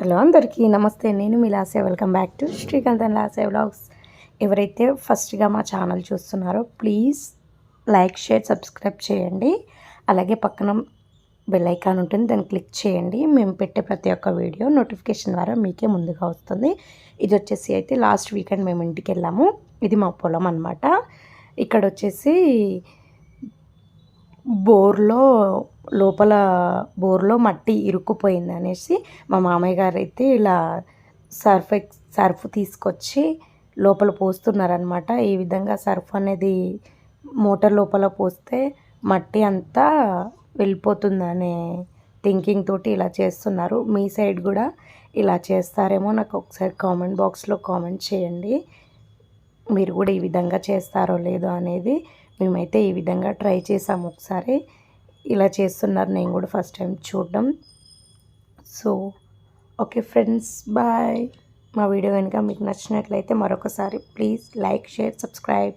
Hello అందరికీ నమస్తే నేను మీ లాసే welcome back to Srikanth and లాసే vlogs. ఎవరైతే ఫస్ట్గా మా ఛానల్ చూస్తున్నారో ప్లీజ్ లైక్ షేర్ సబ్స్క్రైబ్ చేయండి. అలాగే పక్కన బెల్ ఐకాన్ ఉంటుంది దాన్ని క్లిక్ చేయండి. మేము పెట్టే ప్రతి ఒక్క వీడియో నోటిఫికేషన్ ద్వారా మీకే ముందుగా వస్తుంది. ఇది వచ్చేసి అయితే లాస్ట్ వీకెండ్ మేము ఇంటికి వెళ్ళాము. ఇది మా పొలం అనమాట ఇక్కడ వచ్చేసి బోర్లో లోపల బోర్లో మట్టి ఇరుక్కుపోయింది అనేసి మా మామయ్య గారు అయితే ఇలా సర్ఫ్ సర్ఫ్ తీసుకొచ్చి లోపల పోస్తున్నారనమాట ఈ విధంగా సర్ఫ్ అనేది మోటార్ లోపల పోస్తే మట్టి అంతా వెళ్ళిపోతుందనే థింకింగ్ తోటి ఇలా చేస్తున్నారు. మీ సైడ్ కూడా ఇలా చేస్తారేమో నాకు ఒకసారి కామెంట్ బాక్స్లో కామెంట్ చేయండి. మీరు కూడా ఈ విధంగా చేస్తారో లేదో అనేది మేమైతే ఈ విధంగా ట్రై చేసాము ఒకసారి. ఇలా చేస్తున్నారు. నేను కూడా ఫస్ట్ టైం చూడడం. So okay friends bye. మా వీడియో కనుక మీకు నచ్చినట్లయితే మరొకసారి ప్లీజ్ లైక్ షేర్ సబ్స్క్రైబ్.